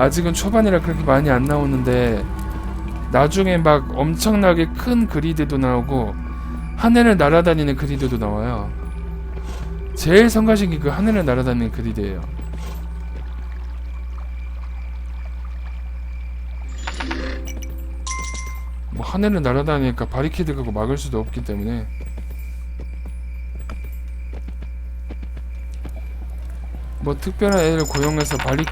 아직은 초반이라 그렇게 많이 안 나오는데 나중에 막 엄청나게 큰 그리드도 나오고 하늘을 날아다니는 그리드도 나와요. 제일 성가신 게 그 하늘을 날아다니는 그리드예요. 뭐 하늘을 날아다니니까 바리케이드 갖고 막을 수도 없기 때문에 뭐 특별한 애를 고용해서 발리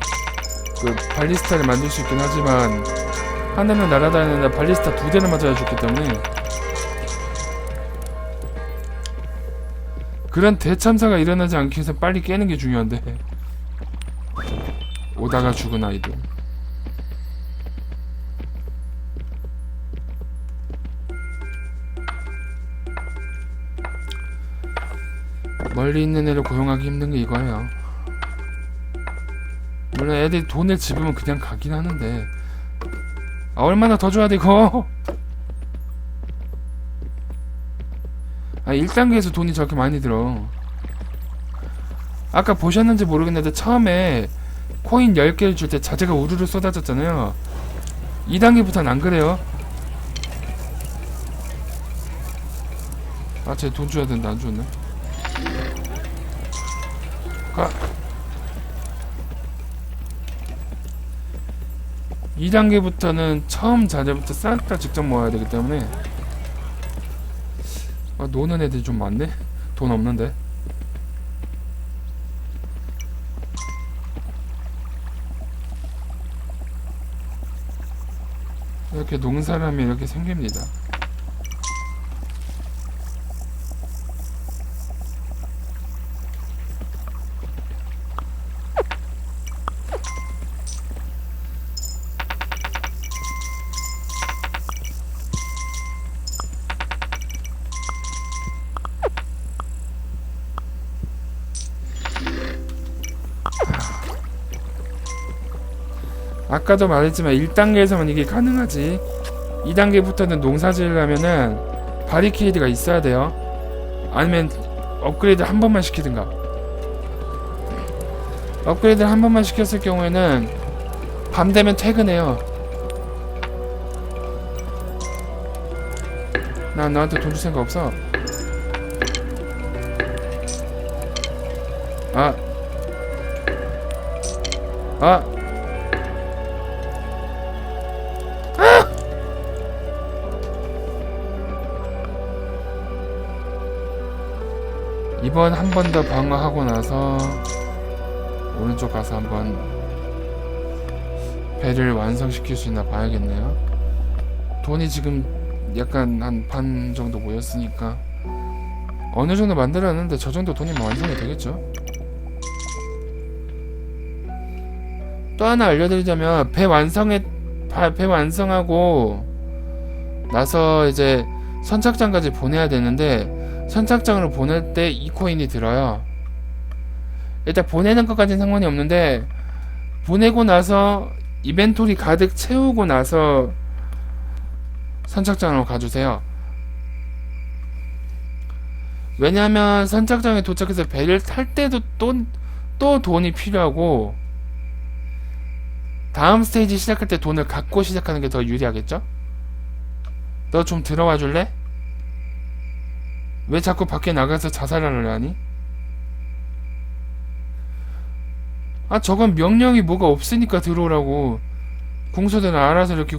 그 발리스타를 만들 수 있긴 하지만 하늘을 날아다니는 발리스타 두 대를 맞아야 죽기 때문에. 그런 대참사가 일어나지 않기 위해서 빨리 깨는 게 중요한데. 오다가 죽은 아이들. 멀리 있는 애를 고용하기 힘든 게 이거예요 물론 애들이 돈을 집으면 그냥 가긴 하는데. 아 얼마나 더 줘야 돼 이거? 아 1단계에서 돈이 저렇게 많이 들어. 아까 보셨는지 모르겠는데 처음에 코인 10개를 줄 때 자재가 우르르 쏟아졌잖아요. 2단계부터는 안 그래요? 아쟤 돈 줘야 된다 안 줬네. 가 2단계부터는 처음 자재부터 싹 다 직접 모아야 되기 때문에. 아, 노는 애들이 좀 많네? 돈 없는데. 이렇게 농사람이 이렇게 생깁니다 아까도 말했지만 1단계에서만 이게 가능하지. 2단계부터는 농사 지으려면은 바리케이드가 있어야 돼요. 아니면 업그레이드 한 번만 시키든가. 업그레이드 한 번만 시켰을 경우에는 밤 되면 퇴근해요. 난 너한테 돈 줄 생각 없어. 아. 아! 이번 한 번 더 방어하고 나서 오른쪽 가서 한번 배를 완성시킬 수 있나 봐야겠네요. 돈이 지금 약간 한 반 정도 모였으니까 어느 정도 만들었는데 저 정도 돈이면 완성이 되겠죠. 또 하나 알려드리자면 배 완성에 바- 배 완성하고 나서 이제 선착장까지 보내야 되는데 선착장으로 보낼 때이 코인이 들어요. 일단 보내는 것까지는 상관이 없는데 보내고 나서 이벤토리 가득 채우고 나서 선착장으로 가주세요. 왜냐하면 선착장에 도착해서 배를 탈 때도 또, 또 돈이 필요하고 다음 스테이지 시작할 때 돈을 갖고 시작하는 게 더 유리하겠죠? 너 좀 들어와 줄래? 왜 자꾸 밖에 나가서 자살하려 하니? 아 저건 명령이 뭐가 없으니까 들어오라고 궁소들은 알아서 이렇게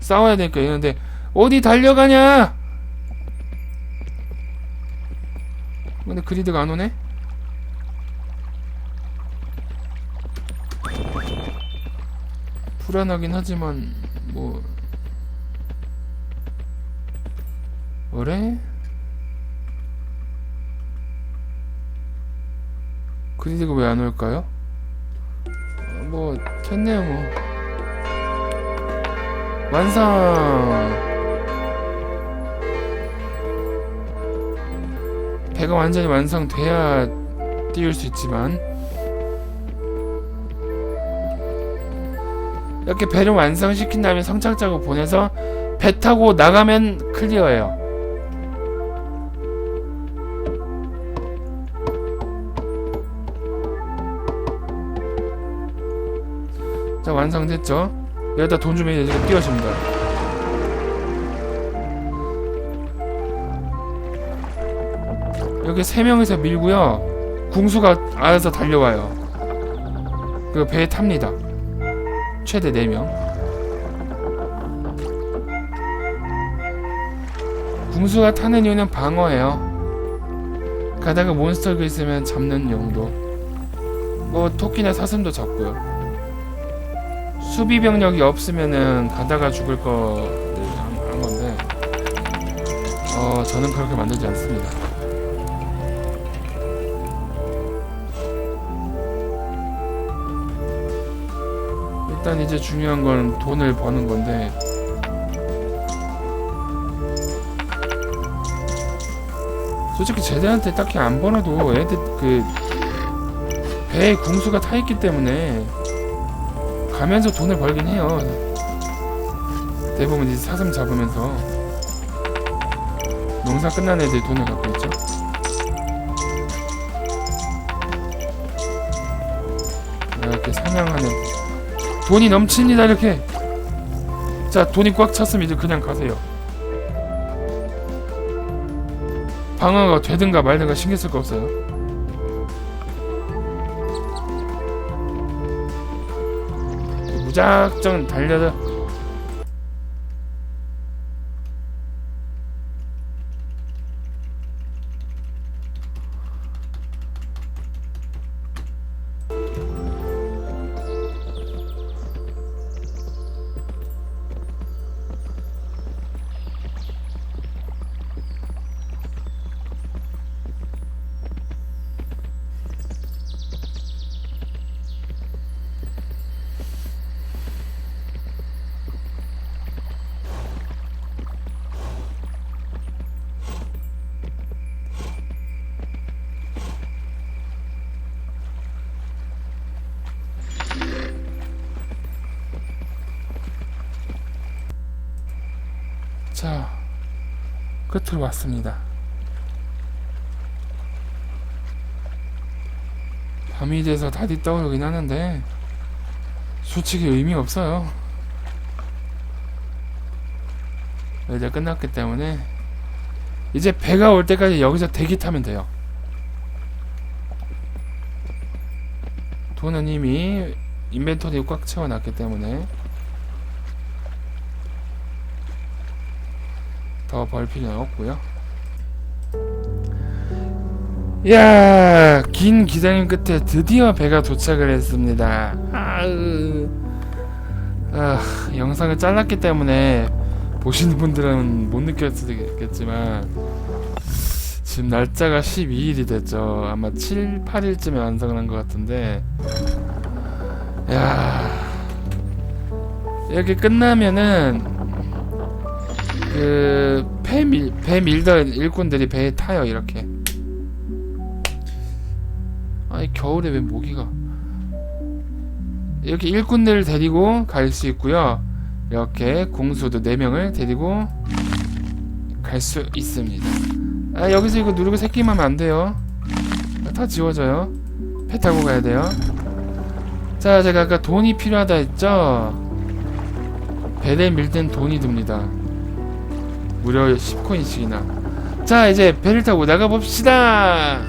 싸워야 되니까 이러는데 어디 달려가냐? 근데 그리드가 안 오네? 불안하긴 하지만 뭐 그래? 그리드가 왜 안 올까요? 어, 뭐 됐네요 뭐. 완성! 배가 완전히 완성돼야 띄울 수 있지만. 이렇게 배를 완성시킨 다음에 성착자고 보내서 배 타고 나가면 클리어예요 자 완성됐죠? 여기다 돈 주면 이제 띄워줍니다. 여기 세 명이서 밀고요. 궁수가 알아서 달려와요. 그 배에 탑니다. 최대 4명. 궁수가 타는 이유는 방어예요. 가다가 몬스터가 있으면 잡는 용도. 뭐 토끼나 사슴도 잡고요. 수비 병력이 없으면은 가다가 죽을 거 한, 한 건데. 어 저는 그렇게 만들지 않습니다. 일단 이제 중요한 건 돈을 버는 건데 솔직히 제대한테 딱히 안 벌어도 애들 그 배에 궁수가 타 있기 때문에 가면서 돈을 벌긴 해요. 대부분 이제 사슴 잡으면서 농사 끝난 애들 돈을 갖고 있죠. 이렇게 사냥하는 돈이 넘칩니다 이렇게. 자 돈이 꽉 찼으면 이제 그냥 가세요. 방어가 되든가 말든가 신경 쓸 거 없어요. 무작정 달려서 자 끝으로 왔습니다. 밤이 돼서 다리 떠오르긴 하는데 솔직히 의미 없어요. 이제 끝났기 때문에 이제 배가 올 때까지 여기서 대기 타면 돼요. 돈은 이미 인벤토리 꽉 채워놨기 때문에 더 벌 필요는 없고요. 야, 긴 기다림 끝에 드디어 배가 도착을 했습니다. 아으. 아, 영상을 잘랐기 때문에 보시는 분들은 못 느꼈겠지만 지금 날짜가 12일이 됐죠. 아마 7, 8일쯤에 완성을 한 것 같은데 야 이렇게 끝나면은 그배 밀, 배 밀던 일꾼들이 배에 타요 이렇게. 아니 겨울에 왜 모기가. 이렇게 일꾼들을 데리고 갈 수 있고요. 이렇게 공수도 4명을 데리고 갈 수 있습니다. 아 여기서 이거 누르고 새끼만 하면 안 돼요. 다 지워져요. 배 타고 가야 돼요. 자 제가 아까 돈이 필요하다 했죠? 배를 밀땐 돈이 듭니다 무려 10코인씩이나. 자 이제 배를 타고 나가봅시다.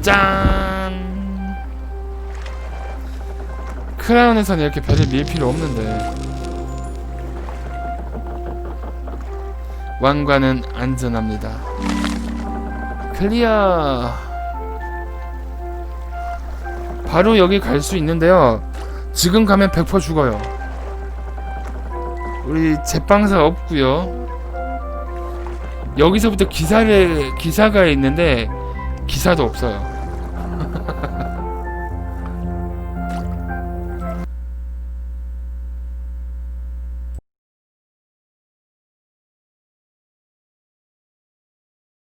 짠! 크라운에서는 이렇게 배를 밀 필요 없는데. 왕관은 안전합니다. 클리어! 바로 여기 갈 수 있는데요. 지금 가면 100% 죽어요 우리 제빵사 없고요. 여기서부터 기사를 기사가 있는데 기사도 없어요.